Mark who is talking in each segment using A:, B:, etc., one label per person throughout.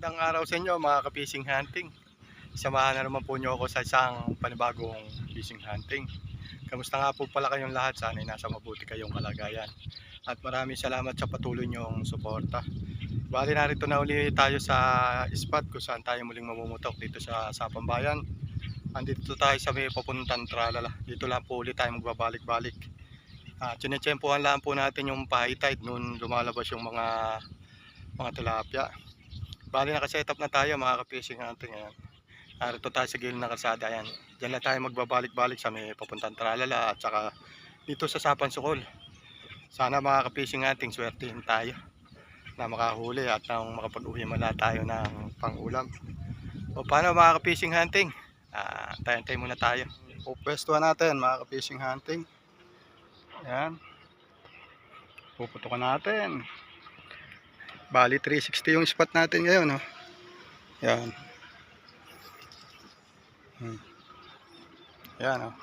A: Magandang araw sa inyo mga ka-fishing hunting. Samahan na naman po nyo ako sa isang panibagong fishing hunting. Kamusta nga po pala kayong lahat? Sana'y nasa mabuti kayong kalagayan. At maraming salamat sa patuloy nyong suporta. Bali narito na uli tayo sa spot kung saan tayo muling mamumutok dito sa Sapang Bayan. Andito tayo sa may papuntang Tralala. Dito lang po ulit tayo magbabalik-balik. At sinetsempohan lang po natin yung high tide noon lumalabas yung mga mga tilapia. Bali naka-set up na tayo mga ka-fishing natin ngayon. Narito tayo sa gilid ng kalsada yan. Diyan lang tayo magbabalik-balik sa may papuntang Tralala at saka dito sa Sapan Sukol. Sana mga ka-fishing natin swertihin tayo na makahuli at nang makapag-uwi mala tayo ng pang-ulam. O paano mga ka-fishing hunting? Ah, tayo muna tayo. Pupwestuhan natin mga ka-fishing hunting. Yan. Puputukan natin. Bali 360 yung spot natin ngayon, no. Yan. Hmm. Yan, oh.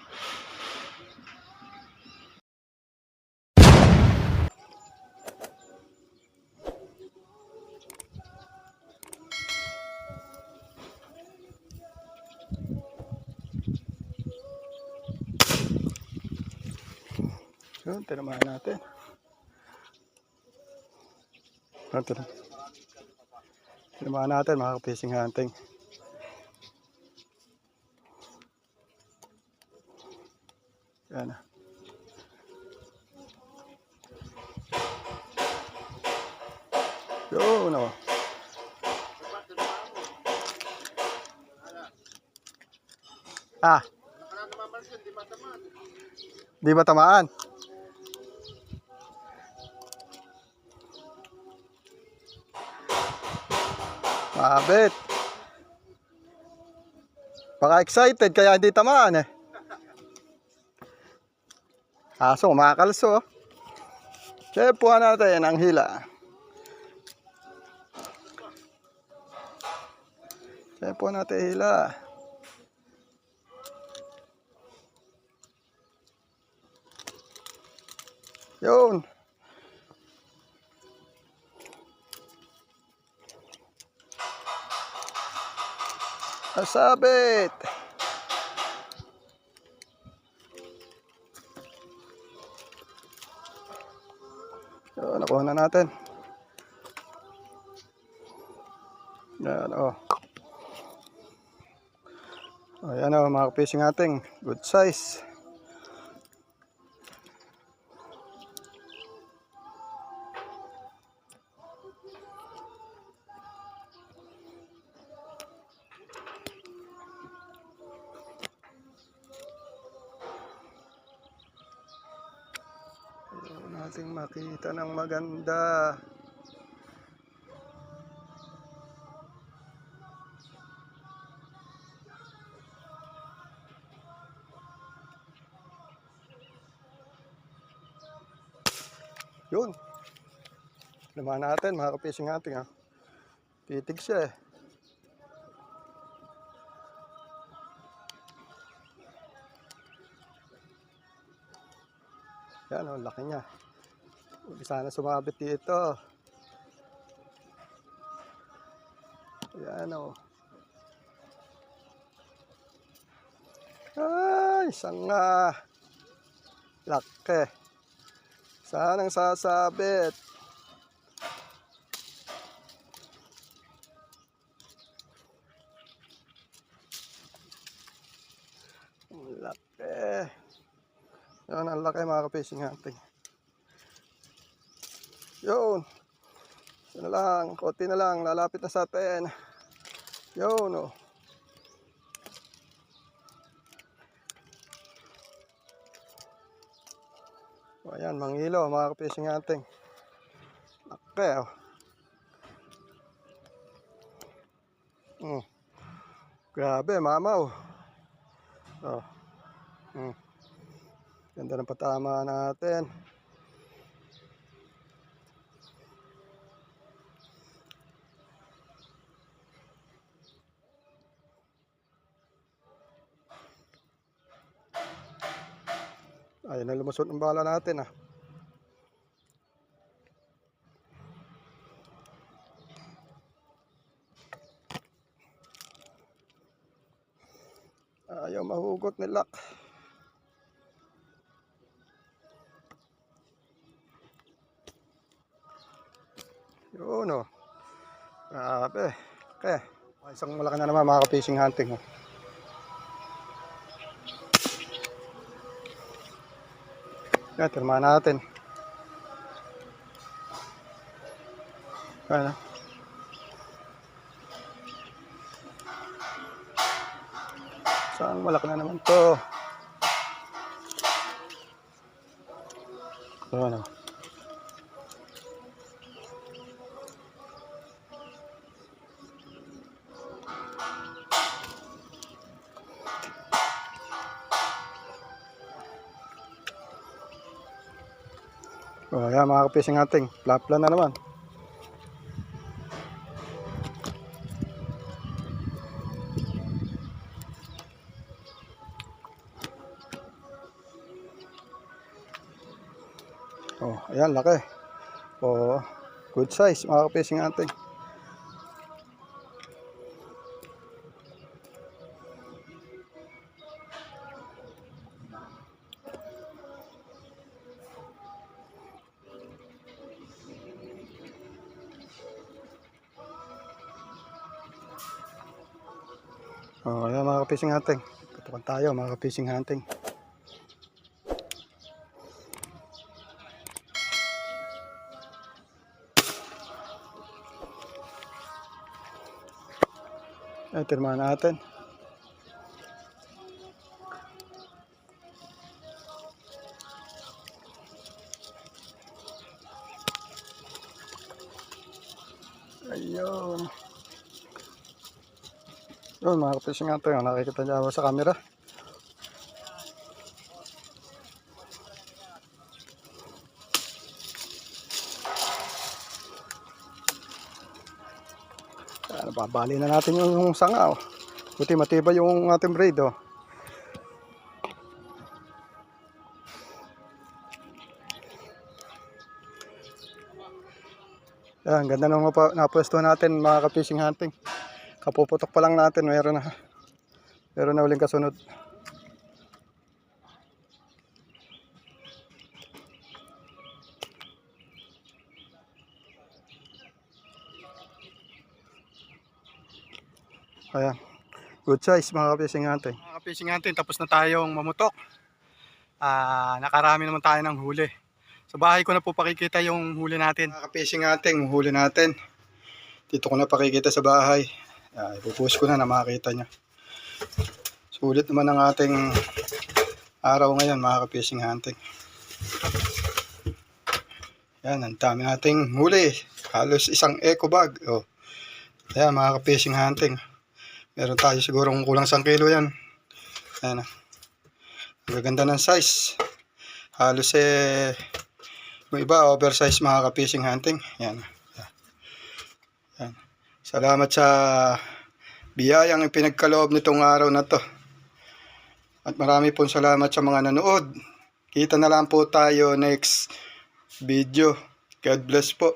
A: Yun, tinamaan natin. Tinam- tinamaan natin mga fishing hunting. Yan. ah. Yun, oh. Ah. Di ba tamaan? Mabit. Baka excited kaya hindi tamaan eh. Aso, makakalso. Tepuhan natin ang hila. Tepuhan natin hila. Yun. Nasabit. Yun, nakuha na natin. Yan, oh. Oh, yan oh, mga fishing ating. Good size. Nating makita ng maganda. Yun. Naman natin, mga kapising natin ha. Titig siya eh. Yan oh, laki niya. Sana sumabit dito. Yan oh. Ay, isang ah, laki. Sanang sasabit. Laki. Yan ang laki mga ka-fishing hunting. Yun. Isa na lang. Konti na lang. Lalapit na sa atin. Yun oh. O, Ayan, mangilo mga ka-fishing hunting. Laki oh. Mm. Grabe, mamaw. Oh. Mm. Ganda ng patama natin. Ayun na lumusot ang bala natin ah. Ayaw mahugot ni nila. Yun oh. Grabe. Okay. Isang malaki na naman mga ka-fishing hunting. Oh. Yan, tirma natin. Ano? Saan malaki na naman to? Ano? Oh, ayan mga kapising ating. Plapla na naman. Oh, ayan, laki. Oh, good size mga kapising ating. Oh, ayan mga kapising hunting. Tutukan tayo mga kapising hunting. Ay, tirma natin. Yun, mga kapising nga ito yung nakikita niya ako sa camera. Yan, babali na natin yung, sanga. Oh. Buti matibay yung ating braid. Oh. Yan, ganda nung napwesto natin mga ka-fishing hunting. Kapuputok pa lang natin, meron na. Meron na uling kasunod. Ayan. Good size mga ka-fishing hunting. Mga ka-fishing hunting, tapos na tayong mamutok. Ah, nakarami naman tayo ng huli. Sa bahay ko na po pakikita yung huli natin. Mga ka-fishing hunting, huli natin. Dito ko na pakikita sa bahay. Uh, ipupost ko na na makakita nyo. Sulit naman ang ating araw ngayon mga ka-fishing hunting. Yan, ang dami nating huli. Halos isang eco bag. Oh. Ayan mga ka-fishing hunting. Meron tayo sigurong kulang 1 kilo yan. Ayan. ah. Ang gaganda ng size. Halos eh, yung iba oversize mga ka-fishing hunting. Yan. Yan. Salamat sa biyayang ipinagkaloob nitong araw na to. At marami pong salamat sa mga nanood. Kita na lang po tayo next video. God bless po.